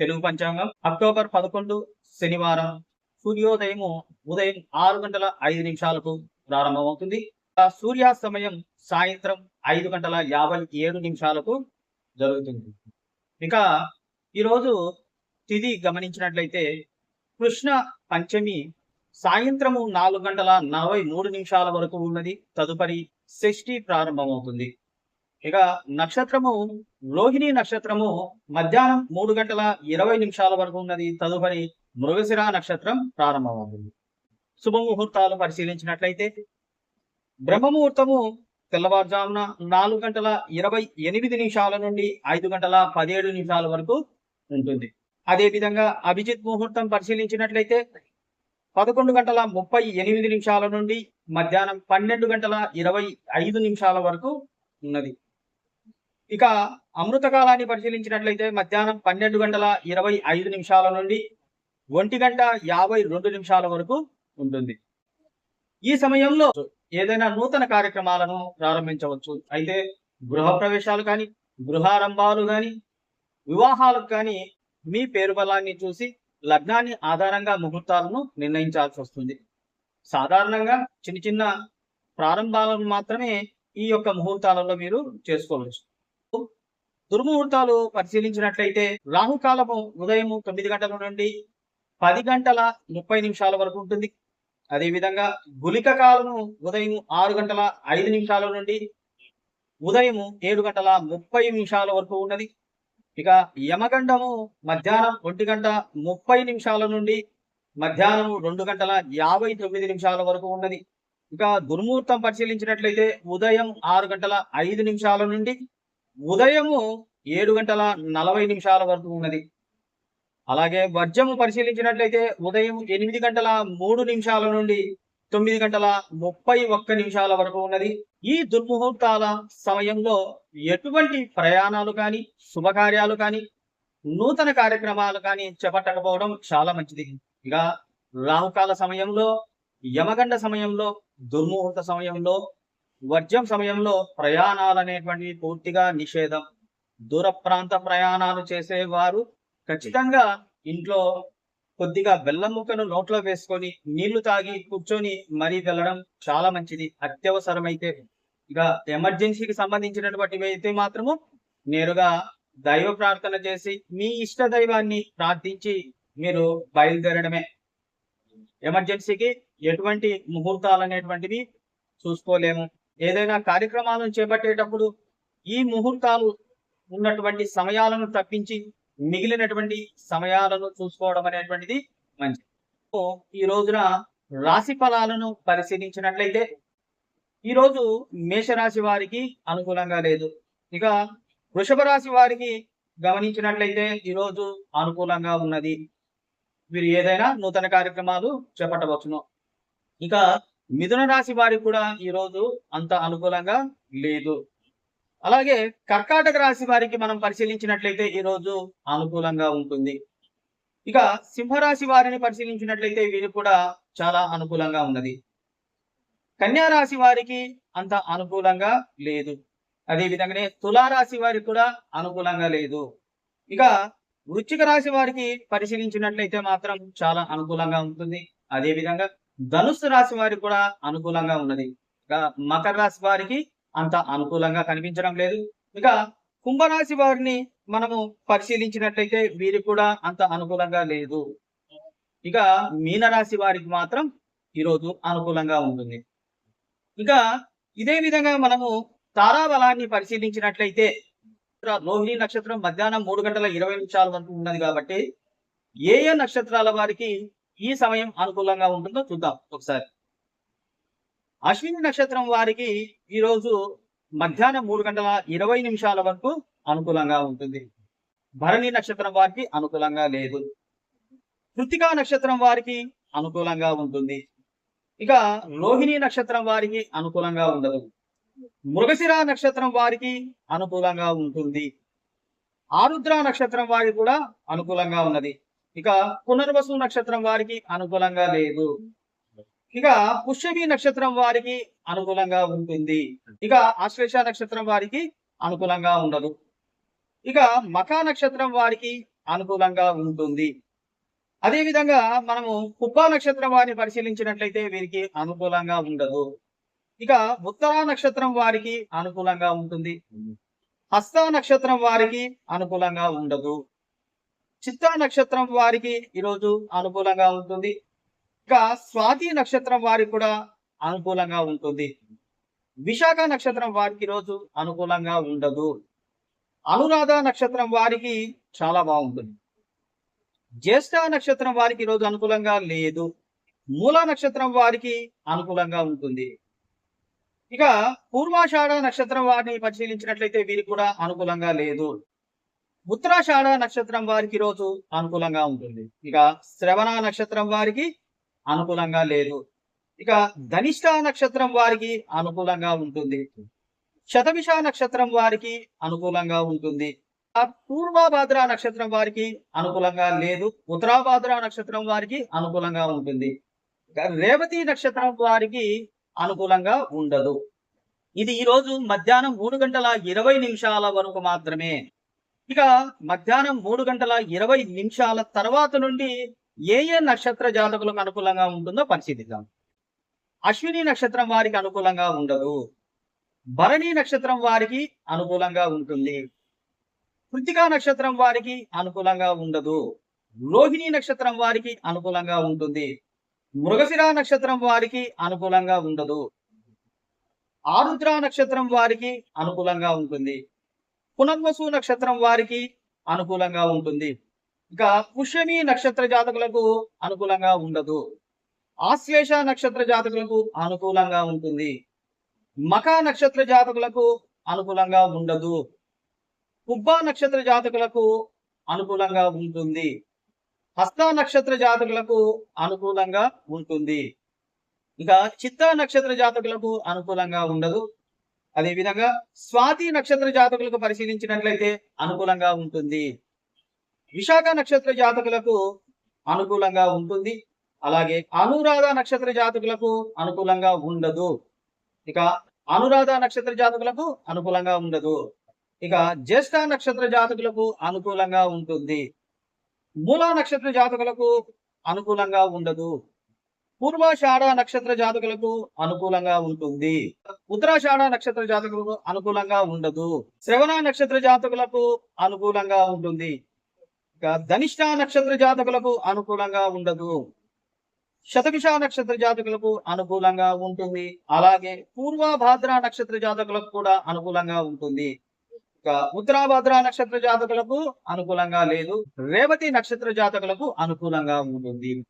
తెలుగు పంచాంగం. అక్టోబర్ పదకొండు శనివారం సూర్యోదయము ఉదయం ఆరు గంటల ఐదు నిమిషాలకు ప్రారంభమవుతుంది. ఆ సూర్యాస్తమయం సాయంత్రం ఐదు గంటల యాభై ఏడు నిమిషాలకు జరుగుతుంది. ఇక ఈరోజు తిది గమనించినట్లయితే కృష్ణ పంచమి సాయంత్రము నాలుగు గంటల నలభై మూడు నిమిషాల వరకు ఉన్నది. తదుపరి షష్ఠి ప్రారంభమవుతుంది. ఇక నక్షత్రము రోహిణి నక్షత్రము మధ్యాహ్నం మూడు గంటల ఇరవై నిమిషాల వరకు ఉన్నది. తదుపరి మృగశిర నక్షత్రం ప్రారంభమవుతుంది. శుభముహూర్తాలు పరిశీలించినట్లయితే బ్రహ్మముహూర్తము తెల్లవారుజామున నాలుగు గంటల ఇరవై ఎనిమిది నిమిషాల నుండి ఐదు గంటల పదిహేడు నిమిషాల వరకు ఉంటుంది. అదేవిధంగా అభిజిత్ ముహూర్తం పరిశీలించినట్లయితే పదకొండు గంటల ముప్పై ఎనిమిది నిమిషాల నుండి మధ్యాహ్నం పన్నెండు గంటల ఇరవై ఐదు నిమిషాల వరకు ఉన్నది. ఇక అమృత కాలాన్ని పరిశీలించినట్లయితే మధ్యాహ్నం పన్నెండు గంటల ఇరవై ఐదు నిమిషాల నుండి ఒంటి గంట యాభై రెండు నిమిషాల వరకు ఉంటుంది. ఈ సమయంలో ఏదైనా నూతన కార్యక్రమాలను ప్రారంభించవచ్చు. అయితే గృహ ప్రవేశాలు కానీ గృహారంభాలు కానీ వివాహాలకు కానీ మీ పేరు బలాన్ని చూసి లగ్నాన్ని ఆధారంగా ముహూర్తాలను నిర్ణయించాల్సి వస్తుంది. సాధారణంగా చిన్న చిన్న ప్రారంభాలను మాత్రమే ఈ యొక్క ముహూర్తాలలో మీరు చేసుకోవచ్చు. దుర్ముహూర్తాలు పరిశీలించినట్లయితే రాహుకాలము ఉదయం తొమ్మిది గంటల నుండి పది గంటల ముప్పై నిమిషాల వరకు ఉంటుంది. అదేవిధంగా గులిక కాలము ఉదయం ఆరు గంటల ఐదు నిమిషాల నుండి ఉదయం ఏడు గంటల ముప్పై నిమిషాల వరకు ఉన్నది. ఇక యమగండము మధ్యాహ్నం ఒంటి గంట ముప్పై నిమిషాల నుండి మధ్యాహ్నం రెండు గంటల యాభై తొమ్మిది నిమిషాల వరకు ఉన్నది. ఇక దుర్ముహూర్తం పరిశీలించినట్లయితే ఉదయం ఆరు గంటల ఐదు నిమిషాల నుండి ఉదయము ఏడు గంటల నలభై నిమిషాల వరకు ఉన్నది. అలాగే వర్జము పరిశీలించినట్లయితే ఉదయం ఎనిమిది గంటల మూడు నిమిషాల నుండి తొమ్మిది గంటల ముప్పై ఒక్క నిమిషాల వరకు ఉన్నది. ఈ దుర్ముహూర్తాల సమయంలో ఎటువంటి ప్రయాణాలు కానీ శుభకార్యాలు కానీ నూతన కార్యక్రమాలు కానీ చేపట్టకపోవడం చాలా మంచిది. ఇక రాహుకాల సమయంలో యమగండ సమయంలో దుర్ముహూర్త సమయంలో వర్జం సమయంలో ప్రయాణాలు అనేటువంటివి పూర్తిగా నిషేధం. దూర ప్రాంత ప్రయాణాలు చేసేవారు ఖచ్చితంగా ఇంట్లో కొద్దిగా బెల్లం ముక్కను నోట్లో వేసుకొని నీళ్ళు తాగి కూర్చొని మరీ వెళ్ళడం చాలా మంచిది. అత్యవసరమైతే ఇక ఎమర్జెన్సీకి సంబంధించినటువంటివి అయితే మాత్రము నేరుగా దైవ ప్రార్థన చేసి మీ ఇష్ట దైవాన్ని ప్రార్థించి మీరు బయలుదేరడమే. ఎమర్జెన్సీకి ఎటువంటి ముహూర్తాలు అనేటువంటివి చూసుకోలేము. ఏదైనా కార్యక్రమాలను చేపట్టేటప్పుడు ఈ ముహూర్తాలు ఉన్నటువంటి సమయాలను తప్పించి మిగిలినటువంటి సమయాలను చూసుకోవడం అనేటువంటిది మంచిది. సో, ఈ రోజున రాశి ఫలాలను పరిశీలించినట్లయితే ఈ రోజు మేషరాశి వారికి అనుకూలంగా లేదు. ఇక వృషభ రాశి వారికి గమనించినట్లయితే ఈ రోజు అనుకూలంగా ఉన్నది. వీరు ఏదైనా నూతన కార్యక్రమాలు చేపట్టవచ్చును. ఇక మిథున రాశి వారికి కూడా ఈ రోజు అంత అనుకూలంగా లేదు. అలాగే కర్కాటక రాశి వారికి మనం పరిశీలించినట్లయితే ఈ రోజు అనుకూలంగా ఉంటుంది. ఇక సింహరాశి వారిని పరిశీలించినట్లయితే వీరు కూడా చాలా అనుకూలంగా ఉన్నది. కన్యా రాశి వారికి అంత అనుకూలంగా లేదు. అదే విధంగానే తులారాశి వారికి కూడా అనుకూలంగా లేదు. ఇక వృశ్చిక రాశి వారికి పరిశీలించినట్లయితే మాత్రం చాలా అనుకూలంగా ఉంటుంది. అదే విధంగా ధనుసు రాశి వారికి కూడా అనుకూలంగా ఉన్నది. ఇక మకర రాశి వారికి అంత అనుకూలంగా కనిపించడం లేదు. ఇక కుంభరాశి వారిని మనము పరిశీలించినట్లయితే వీరికి కూడా అంత అనుకూలంగా లేదు. ఇక మీనరాశి వారికి మాత్రం ఈరోజు అనుకూలంగా ఉంటుంది. ఇక ఇదే విధంగా మనము తారాబలాన్ని పరిశీలించినట్లయితే రోహిణి నక్షత్రం మధ్యాహ్నం మూడు గంటల ఇరవై నిమిషాల వరకు ఉన్నది కాబట్టి ఏ ఏ నక్షత్రాల వారికి ఈ సమయం అనుకూలంగా ఉంటుందో చూద్దాం ఒకసారి. అశ్విని నక్షత్రం వారికి ఈ రోజు మధ్యాహ్నం మూడు గంటల ఇరవై నిమిషాల వరకు అనుకూలంగా ఉంటుంది. భరణి నక్షత్రం వారికి అనుకూలంగా లేదు. కృతికా నక్షత్రం వారికి అనుకూలంగా ఉంటుంది. ఇక రోహిణి నక్షత్రం వారికి అనుకూలంగా ఉండదు. మృగశిర నక్షత్రం వారికి అనుకూలంగా ఉంటుంది. ఆరుద్ర నక్షత్రం వారికి కూడా అనుకూలంగా ఉన్నది. ఇక పునర్వసు నక్షత్రం వారికి అనుకూలంగా లేదు. ఇక పుష్యమి నక్షత్రం వారికి అనుకూలంగా ఉంటుంది. ఇక ఆశ్లేష నక్షత్రం వారికి అనుకూలంగా ఉండదు. ఇక మకా నక్షత్రం వారికి అనుకూలంగా ఉంటుంది. అదే విధంగా మనము కుప్ప నక్షత్రం వారిని పరిశీలించినట్లయితే వీరికి అనుకూలంగా ఉండదు. ఇక ఉత్తరా నక్షత్రం వారికి అనుకూలంగా ఉంటుంది. హస్త నక్షత్రం వారికి అనుకూలంగా ఉండదు. చిత్తా నక్షత్రం వారికి ఈరోజు అనుకూలంగా ఉంటుంది. ఇక స్వాతి నక్షత్రం వారికి కూడా అనుకూలంగా ఉంటుంది. విశాఖ నక్షత్రం వారికి ఈరోజు అనుకూలంగా ఉండదు. అనురాధ నక్షత్రం వారికి చాలా బాగుంటుంది. జ్యేష్ఠ నక్షత్రం వారికి ఈరోజు అనుకూలంగా లేదు. మూల నక్షత్రం వారికి అనుకూలంగా ఉంటుంది. ఇక పూర్వాషాఢ నక్షత్రం వారిని పరిశీలించినట్లయితే వీరికి కూడా అనుకూలంగా లేదు. ఉత్తరాషాఢ నక్షత్రం వారికి రోజు అనుకూలంగా ఉంటుంది. ఇక శ్రవణ నక్షత్రం వారికి అనుకూలంగా లేదు. ఇక ధనిష్ట నక్షత్రం వారికి అనుకూలంగా ఉంటుంది. శతభిష నక్షత్రం వారికి అనుకూలంగా ఉంటుంది. పూర్వభాద్ర నక్షత్రం వారికి అనుకూలంగా లేదు. ఉత్తరాభాద్ర నక్షత్రం వారికి అనుకూలంగా ఉంటుంది. రేవతి నక్షత్రం వారికి అనుకూలంగా ఉండదు. ఇది ఈ రోజు మధ్యాహ్నం మూడు గంటల ఇరవై నిమిషాల వరకు మాత్రమే ఇక మధ్యాహ్నం మూడు గంటల ఇరవై నిమిషాల తర్వాత నుండి ఏ ఏ నక్షత్ర జాతకులకు అనుకూలంగా ఉంటుందో పరిశీలిద్దాం. అశ్విని నక్షత్రం వారికి అనుకూలంగా ఉండదు. భరణి నక్షత్రం వారికి అనుకూలంగా ఉంటుంది. కృతికా నక్షత్రం వారికి అనుకూలంగా ఉండదు. రోహిణి నక్షత్రం వారికి అనుకూలంగా ఉంటుంది. మృగశిర నక్షత్రం వారికి అనుకూలంగా ఉండదు. ఆరుద్ర నక్షత్రం వారికి అనుకూలంగా ఉంటుంది. పునర్వసు నక్షత్రం వారికి అనుకూలంగా ఉంటుంది. ఇక పుష్యమి నక్షత్ర జాతకులకు అనుకూలంగా ఉండదు. ఆశ్లేష నక్షత్ర జాతకులకు అనుకూలంగా ఉంటుంది. మక నక్షత్ర జాతకులకు అనుకూలంగా ఉండదు. కుబ్బ నక్షత్ర జాతకులకు అనుకూలంగా ఉంటుంది. హస్త నక్షత్ర జాతకులకు అనుకూలంగా ఉంటుంది. ఇక చిత్త నక్షత్ర జాతకులకు అనుకూలంగా ఉండదు. అదేవిధంగా స్వాతి నక్షత్ర జాతకులకు పరిశీలించినట్లయితే అనుకూలంగా ఉంటుంది. విశాఖ నక్షత్ర జాతకులకు అనుకూలంగా ఉంటుంది. అలాగే అనురాధ నక్షత్ర జాతకులకు అనుకూలంగా ఉండదు. ఇక అనురాధ నక్షత్ర జాతకులకు అనుకూలంగా ఉండదు. ఇక జ్యేష్ఠ నక్షత్ర జాతకులకు అనుకూలంగా ఉంటుంది. మూల నక్షత్ర జాతకులకు అనుకూలంగా ఉండదు. పూర్వాషాఢ నక్షత్ర జాతకులకు అనుకూలంగా ఉంటుంది. ఉత్తరాషాఢ నక్షత్ర జాతకులకు అనుకూలంగా ఉండదు. శ్రవణ నక్షత్ర జాతకులకు అనుకూలంగా ఉంటుంది. ధనిష్ట నక్షత్ర జాతకులకు అనుకూలంగా ఉండదు. శతభిష నక్షత్ర జాతకులకు అనుకూలంగా ఉంటుంది. అలాగే పూర్వభాద్ర నక్షత్ర జాతకులకు కూడా అనుకూలంగా ఉంటుంది. ఉత్తరాభద్ర నక్షత్ర జాతకులకు అనుకూలంగా లేదు. రేవతి నక్షత్ర జాతకులకు అనుకూలంగా ఉంటుంది.